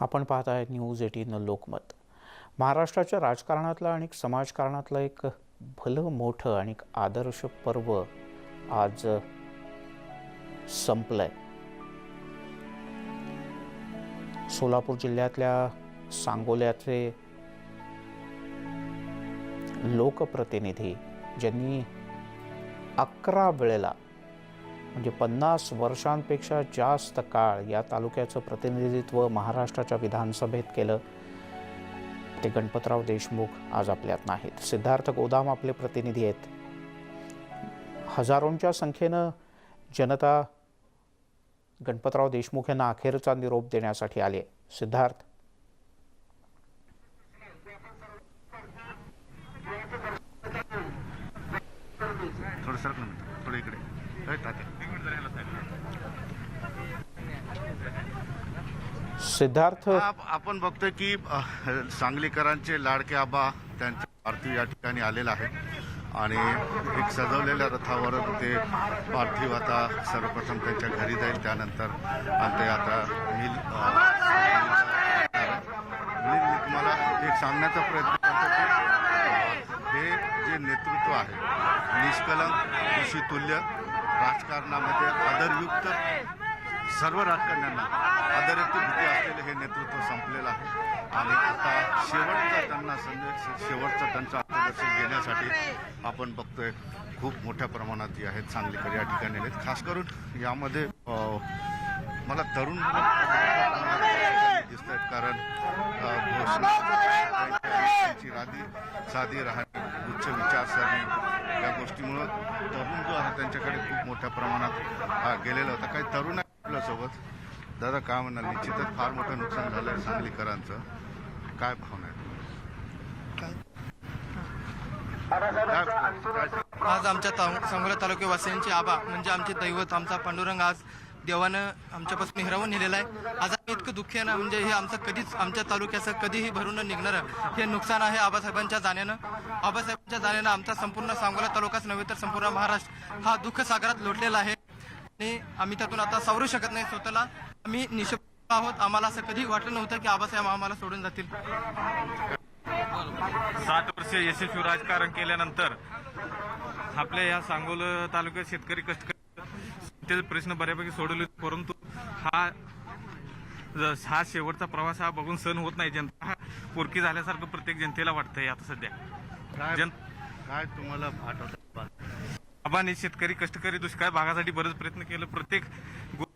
आपण पाहत आहे न्यूज एटीन लोकमत. महाराष्ट्राच्या राजकारणातलं आणि समाजकारणातलं एक भलं मोठं आणि एक आदर्श पर्व आज संपलंय. सोलापूर जिल्ह्यातल्या सांगोल्याचे लोकप्रतिनिधी ज्यांनी अकरा वेळेला म्हणजे पन्नास वर्षांपेक्षा जास्त काळ या तालुक्याचं प्रतिनिधित्व महाराष्ट्राच्या विधानसभेत केलं. ते गणपतराव देशमुख आज आपल्यात नाहीत. सिद्धार्थ गोदाम आपले प्रतिनिधी आहेत. हजारोंच्या संख्येनं जनता गणपतराव देशमुख यांना अखेरचा निरोप देण्यासाठी आले सिद्धार्थ थोडं सरक ना थोडं इकडे अरे तात्या. सिद्धार्थ? आपण बघतोय की सांगलीकरांचे लाडके आबा त्यांचे पार्थिव या ठिकाणी आलेला आहे आणि एक सजवलेल्या रथावर ते पार्थिव आता सर्वप्रथम त्यांच्या घरी जाईल. त्यानंतर आणि ते आता मिल मी तुम्हाला एक सांगण्याचा प्रयत्न करतो की हे जे नेतृत्व आहे निष्कलंक ऋषितुल्य राजकारणामध्ये आदरयुक्त सर्व राजकारण्यांना आदराची भीती असलेलं हे नेतृत्व संपलेलं आहे. आणि आता शेवटचा त्यांना संदेश शेवटचा त्यांचा आत्मदर्शन घेण्यासाठी आपण बघतोय खूप मोठ्या प्रमाणात जे आहेत सांगलीकर या ठिकाणी आहेत. खास करून यामध्ये मला तरुण दिसत आहेत कारण त्यांची राधी साधी राहणी उच्च विचारसरणी या गोष्टीमुळं तरुण जो आहे त्यांच्याकडे खूप मोठ्या प्रमाणात हा, गेलेला होता. काही तरुण आहे आपल्यासोबत. दादा काय म्हणाल? निश्चितच फार मोठं नुकसान झालं आहे सांगलीकरांचं. काय भावना आहे आज आमच्या संग्रह तालुक्यावासियांची आबा म्हणजे आमचे दैवत आमचा पांडुरंग आज देवानं आमच्यापासून हिरावून नेलेला आहे. आज आम्ही इतकं दुःखी आहे ना म्हणजे हे आमचं कधीच आमच्या तालुक्याचं कधीही भरून निघणार निघणारं हे नुकसान आहे आबासाहेबांच्या जाण्यानं. आबासाहेबांच्या जाण्यानं आमचा संपूर्ण सांगोला तालुकाच नव्हे तर संपूर्ण महाराष्ट्र हा दुःख सागरात लोटलेला आहे. आम्ही त्यातून आता सावरू शकत नाही स्वतःला. आम्ही निशब्द आहोत. आम्हाला असं कधी वाटलं नव्हतं की आबासाहेब आम्हाला सोडून जातील. सात वर्ष यशस्वी राजकारण केल्यानंतर आपल्या या सांगोल तालुक्यात शेतकरी कष्टकरी ते प्रश्न बऱ्यापैकी सोडवले परंतु हा ज- हा शेवटचा प्रवास हा बघून सण होत नाही. जनता हा पोरकी झाल्यासारखं प्रत्येक जनतेला वाटतंय आता सध्या. काय जन काय तुम्हाला आठवतं आबाने शेतकरी कष्टकरी दुष्काळ भागासाठी बरेच प्रयत्न केले. प्रत्येक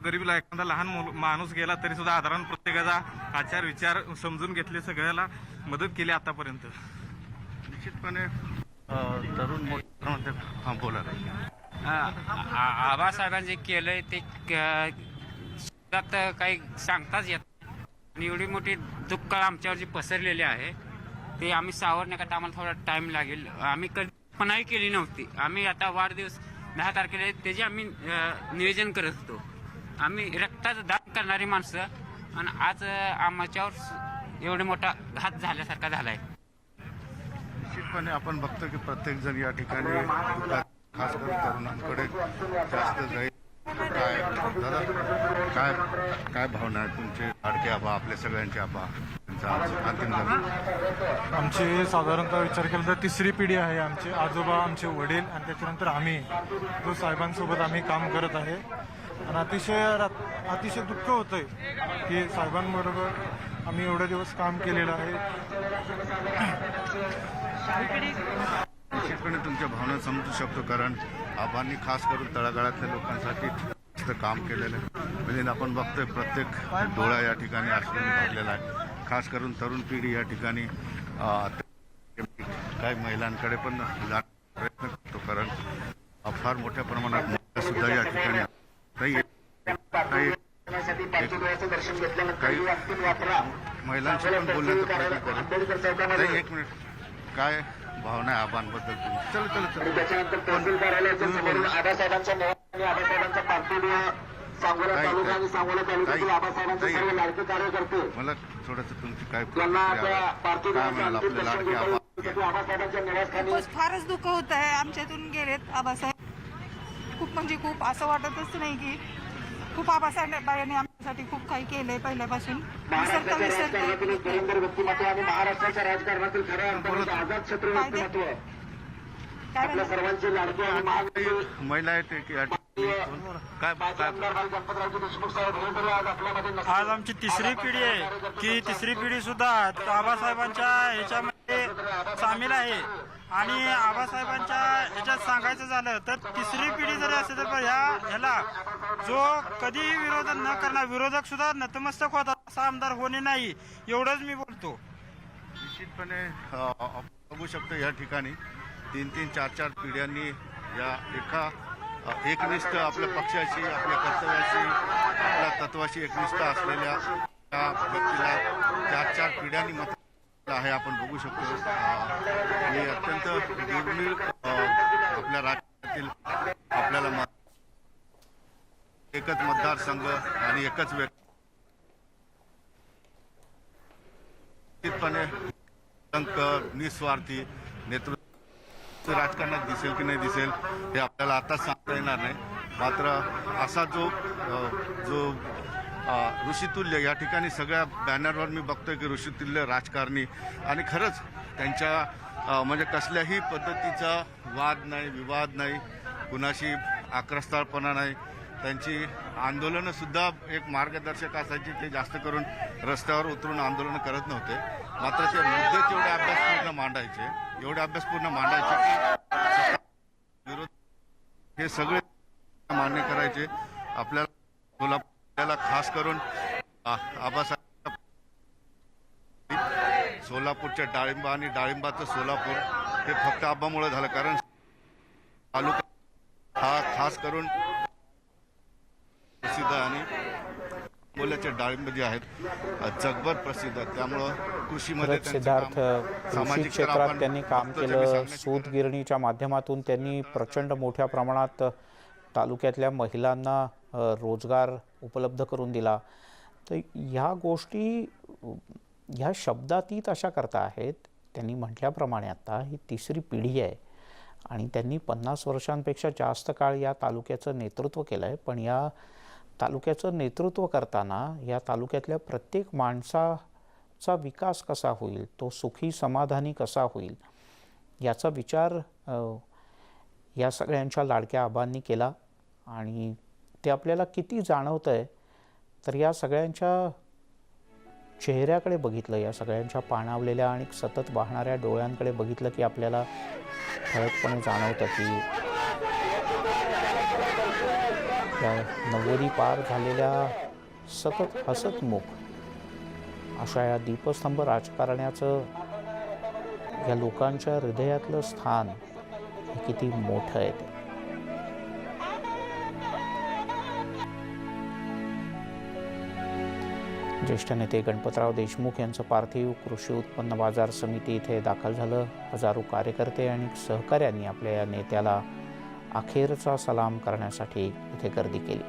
गरीबला एखादा लहान मुल- माणूस गेला तरी सुद्धा आधारण प्रत्येकाचा आचार विचार समजून घेतले सगळ्याला मदत केली आतापर्यंत. निश्चितपणे तरुण हा बोला आबासाहेबांनी जे केलंय ते काही सांगताच येत नाही. आणि एवढी मोठी दुःख आमच्यावर जी पसरलेली आहे. ते आम्ही सावरण्याकरता आम्हाला थोडा टाइम लागेल. आम्ही कल्पनाही केली नव्हती. आम्ही आता वाढदिवस दहा तारखेला त्याचे आम्ही नियोजन करत होतो. आम्ही रक्ताचं दान करणारी माणसं आणि आज आमच्यावर एवढा मोठा घात झाल्यासारखा झालाय. निश्चितपणे आपण बघतो की प्रत्येक जण या ठिकाणी खास करून तरुणांकडे जास्त जाईल काय काय काय भावना आहे तुमचे? लाडके आबा आपल्या सगळ्यांचे आबा. आमची साधारणतः विचार केला तर तिसरी पिढी आहे आमचे. आजोबा आमचे वडील आणि त्याच्यानंतर आम्ही. जो साहेबांसोबत आम्ही काम करत आहे. आणि अतिशय अतिशय दुःख होतंय की साहेबांबरोबर आम्ही एवढे दिवस काम केलेलं आहे. निश्चितपणे तुमच्या भावना समजू शकतो कारण आबांनी खास करून तळागाळातल्या लोकांसाठी काम केलेलं आहे. म्हणजे आपण बघतोय प्रत्येक डोळा या ठिकाणी आश्रम भरलेला आहे. खास करून तरुण पिढी या ठिकाणी काही महिलांकडे पण प्रयत्न करतो कारण फार मोठ्या प्रमाणात सुद्धा या ठिकाणी महिलांशी पण बोलण्याचा प्रयत्न ताई, एक मिनिट. काय भावना आबांबद्दल चल चल चल. त्याच्यानंतर तहसील कार्यालयाच्या समोरून आबासाहेबांच्या आबासाहेबांचा पार्थिव सांगोला तालुका आणि सांगोला तालुक्यातील आबासाहेबांचे. सर्व लाडके कार्यकर्ते. मला थोडस तुमची काय? पार्थिव आबासाहेबांच्या निवासस्थानी फारच दुःख होत आहे आमच्यातून गेलेत आबासाहेब. खूप म्हणजे खूप असं वाटतच नाही की खूप आबासाहेबांनी आमच्या साठी खूप काही केलंय पहिल्यापासून. विसरता महाराष्ट्राच्या विसरता आणि महाराष्ट्राच्या राजकारणातील खऱ्या अर्थाने आझाद? व्यक्तिमत्व. आपल्या? सर्वांचे लाडके काही महिला आहेत आज आमची तिसरी पिढी आहे. की तिसरी पिढी सुद्धा आबासाहेबांच्या ह्याच्यामध्ये सामील आहे. आणि आबासाहेबांच्या ह्याच्यात सांगायचं झालं तर तिसरी पिढी जरी असेल तर ह्या ह्याला जो कधीही विरोध न करणार विरोधक सुद्धा नतमस्तक होता असा आमदार होणे नाही एवढंच मी बोलतो. निश्चितपणे बघू शकतो या ठिकाणी तीन तीन चार चार पिढ्यांनी या एका एकनिष्ठ आपल्या पक्षाशी आपल्या कर्तव्याशी आपल्या तत्वाशी एकनिष्ठ असलेल्या त्या व्यक्तीला चार चार पिढ्यांनी मत आहे आपण बघू शकतो. आणि अत्यंत दुर्मिळ आपल्या राज्यातील आपल्याला मत एकच मतदारसंघ आणि एकच व्यक्ती. निस्वार्थी नेतृत्व राजकारणात दिसेल की नाही दिसेल हे आपल्याला आताच सांगता येणार नाही. मात्र असा जो जो ऋषितुल्य या ठिकाणी सगळ्या बॅनरवर मी बघतोय की ऋषितुल्य राजकारणी आणि खरंच त्यांच्या म्हणजे कसल्याही पद्धतीचा वाद नाही विवाद नाही कुणाशी आक्रस्ताळपणा नाही. त्यांची आंदोलनंसुद्धा एक मार्गदर्शक असायची ते जास्त करून रस्त्यावर उतरून आंदोलनं करत नव्हते. मात्र ते मुद्दे तेवढे अभ्यासपूर्ण मांडायचे एवढे अभ्यासपूर्ण मांडायचे की विरोध हे सगळे मान्य करायचे. आपल्याला सोलापूरला खास करून आबासाहेब सोलापूरच्या डाळिंबा आणि डाळिंबाचं सोलापूर हे फक्त आबामुळे झालं कारण तालुका हा खास करून प्रसिद्ध आणि बोल्याचे डाळिंब जे आहेत जगभर प्रसिद्ध आहेत. त्यामुळं कृषीमध्ये सिद्धार्थ कृषी क्षेत्रात त्यांनी काम केलं सूत गिरणीच्या माध्यमातून त्यांनी प्रचंड मोठ्या प्रमाणात तालुक्यातल्या महिलांना रोजगार उपलब्ध करून दिला. तर ह्या गोष्टी ह्या शब्दातीत अशा करता आहेत. त्यांनी म्हटल्याप्रमाणे आता ही तिसरी पिढी आहे आणि त्यांनी पन्नास वर्षांपेक्षा जास्त काळ या तालुक्याचं नेतृत्व केलं आहे पण या तालुक्याचं नेतृत्व करताना या तालुक्यातल्या प्रत्येक माणसाचा विकास कसा होईल? तो सुखी समाधानी कसा होईल? याचा विचार या सगळ्यांच्या लाडक्या आबांनी केला आणि ते आपल्याला किती जाणवतं आहे तर या सगळ्यांच्या चेहऱ्याकडे बघितलं या सगळ्यांच्या पाणावलेल्या आणि सतत वाहणाऱ्या डोळ्यांकडे बघितलं की आपल्याला ठळकपणे जाणवतं की त्या नव्वदी पार झालेल्या सतत हसतमुख अशा या दीपस्तंभ राजकारण्याचं या लोकांच्या हृदयातलं स्थान हे किती मोठं आहे ते. ज्येष्ठ नेते गणपतराव देशमुख यांचं पार्थिव कृषी उत्पन्न बाजार समिती इथे दाखल झालं. हजारो कार्यकर्ते आणि सहकाऱ्यांनी आपल्या या नेत्याला अखेरचा सलाम करण्यासाठी इथे गर्दी केली.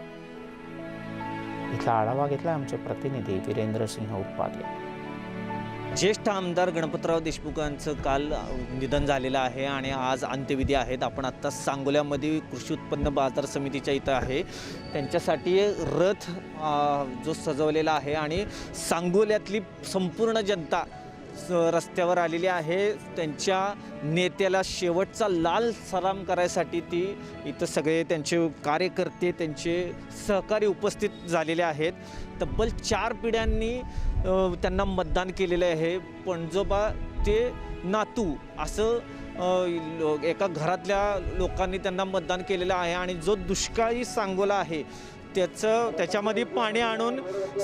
इथला आढावा घेतला आमचे प्रतिनिधी वीरेंद्र सिंह उत्पादे. ज्येष्ठ आमदार गणपतराव देशमुखांचं काल निधन झालेलं आहे आणि आज अंत्यविधी आहेत. आपण आत्ता सांगोल्यामध्ये कृषी उत्पन्न बाजार समितीच्या इथं आहे. त्यांच्यासाठी रथ जो सजवलेला आहे आणि सांगोल्यातली संपूर्ण जनता रस्त्यावर आलेली आहे. त्यांच्या नेत्याला शेवटचा लाल सलाम करायसाठी ती इथं सगळे त्यांचे कार्यकर्ते त्यांचे सहकारी उपस्थित झालेले आहेत. तब्बल चार पिढ्यांनी त्यांना मतदान केलेलं आहे. पणजोबा ते नातू असं एका घरातल्या लोकांनी त्यांना मतदान केलेलं आहे आणि जो दुष्काळी सांगोला आहे त्याचं त्याच्यामध्ये पाणी आणून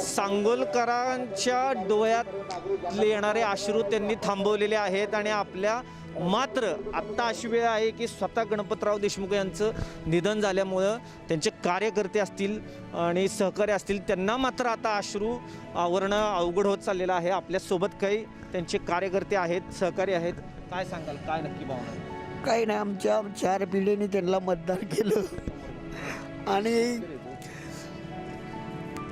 सांगोलकरांच्या डोळ्यात येणारे अश्रू त्यांनी थांबवलेले आहेत आणि आपल्या मात्र आत्ता अशी वेळ आहे की स्वतः गणपतराव देशमुख यांचं निधन झाल्यामुळं त्यांचे कार्यकर्ते असतील आणि सहकारी असतील त्यांना मात्र आता अश्रू आवरणं अवघड होत चाललेलं आहे. आपल्यासोबत काही त्यांचे कार्यकर्ते आहेत सहकारी आहेत. काय सांगाल? काय नक्की भावना काही नाही आमच्या चार पिढीने त्यांना मतदान केलं. आणि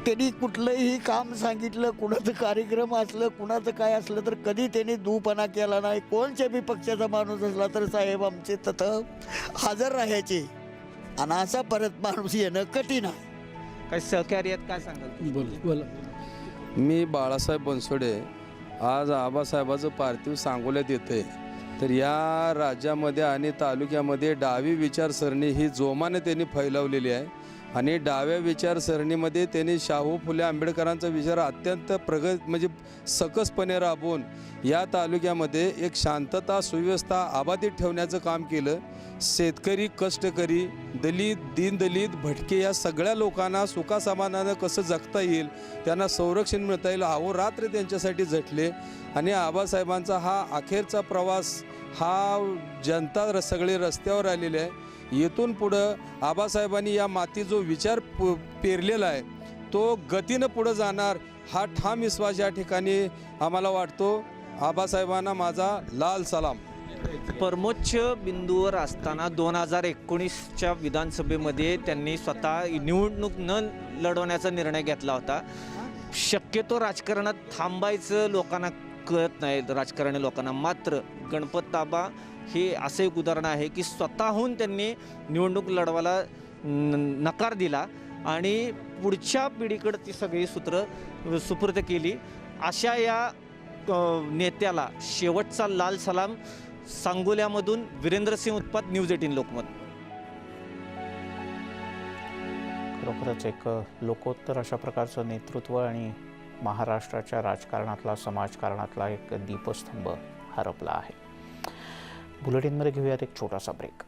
त्यांनी कुठलंही काम सांगितलं कुणाचं कार्यक्रम असलं कुणाचं काय असलं तर कधी त्यांनी दूपणा केला नाही. कोणत्या बी पक्षाचा माणूस असला तर साहेब आमचे तथं हजर राहायचे. आणि असा परत माणूस येणं कठीण आहे. काही सहकारी आहेत काय सांगाल? बोल. बोला. मी बाळासाहेब बनसोडे आज आबासाहेबाचं पार्थिव सांगोल्यात येते तर या राज्यामध्ये आणि तालुक्यामध्ये डावी विचारसरणी ही जोमाने त्यांनी फैलावलेली आहे. आणि डाव्या विचारसरणीमध्ये त्यांनी शाहू फुले आंबेडकरांचा विचार अत्यंत प्रगत म्हणजे सकसपणे राबवून या तालुक्यामध्ये एक शांतता सुव्यवस्था आबाधित ठेवण्याचं काम केलं. शेतकरी कष्टकरी दलित दीनदलित भटके या सगळ्या लोकांना सुखासमानानं कसं जगता येईल त्यांना संरक्षण मिळता येईल अहोरात्र त्यांच्यासाठी झटले आणि आबासाहेबांचा हा अखेरचा प्रवास हा जनता र सगळे रस्त्यावर आलेले आहे. येथून पुढं आबासाहेबांनी या माती जो विचार प पेरलेला आहे तो गतीनं पुढं जाणार हा ठाम विश्वास या ठिकाणी आम्हाला वाटतो. आबासाहेबांना माझा लाल सलाम. परमोच्च बिंदूवर असताना दोन हजार एकोणीसच्या विधानसभेमध्ये त्यांनी स्वतः निवडणूक न लढवण्याचा निर्णय घेतला होता. शक्यतो राजकारणात थांबायचं लोकांना कळत नाही राजकारणी लोकांना. मात्र गणपत ताबा हे असं एक उदाहरण आहे की स्वतःहून त्यांनी निवडणूक लढवायला न- नकार दिला आणि पुढच्या पिढीकडं ती सगळी सूत्र सुपूर्द केली. अशा या नेत्याला शेवटचा लाल सलाम सांगोल्यामधून वीरेंद्रसिंह उत्पात न्यूज एटीन लोकमत. खरोखरच एक लोकोत्तर अशा प्रकारचं नेतृत्व आणि महाराष्ट्राच्या राजकारणातला समाजकारणातला एक दीपस्तंभ हरपला आहे. बुलेटिनमध्ये घेऊयात एक छोटासा ब्रेक